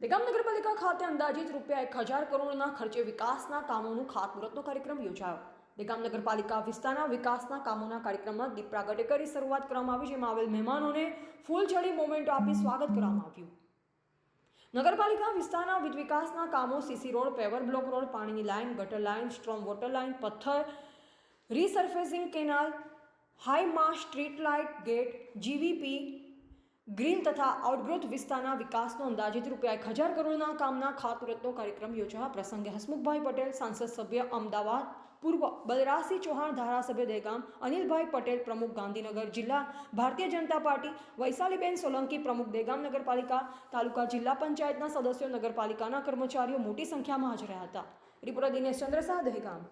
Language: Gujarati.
દેગામ નગરપાલિકા ખાતે અંદાજિત રૂપિયા એક હજાર કરોડના ખર્ચે વિકાસના કામોનું ખાતમુહૂર્તનો કાર્યક્રમ યોજાયો દેગામ નગરપાલિકા વિસ્તારના વિકાસના કામોના કાર્યક્રમમાં દીપ પ્રાગટ્ય શરૂઆત કરવામાં આવી જેમાં આવેલ મહેમાનોને ફૂલઝડી મોમેન્ટો આપી સ્વાગત કરવામાં આવ્યું નગરપાલિકા વિસ્તારના વિવિધ વિકાસના કામો CC road paver block road પાણીની લાઇન ગટર લાઇન સ્ટ્રોમ વોટર લાઇન પથ્થર resurfacing canal high mast street light gate GVP green તથા આઉટગ્રોથ વિસ્તારના વિકાસનો અંદાજિત રૂપિયા એક હજાર કરોડના કામના ખાતમુહૂર્તનો કાર્યક્રમ યોજાયા. પ્રસંગે હસમુખભાઈ પટેલ, સાંસદ સભ્ય અમદાવાદ, પૂર્વ બલરાજસિંહ ચૌહાણ ધારાસભ્ય દહેગામ અનિલભાઈ પટેલ પ્રમુખ ગાંધીનગર જિલ્લા, ભારતીય જનતા પાર્ટી, વૈશાલીબેન સોલંકી પ્રમુખ દેગામ નગરપાલિકા, તાલુકા જિલ્લા પંચાયતના સદસ્યો નગરપાલિકાના કર્મચારીઓ મોટી સંખ્યામાં હાજર રહ્યા હતા. રિપોર્ટર દિનેશ ચંદ્રશાહ દહેગામ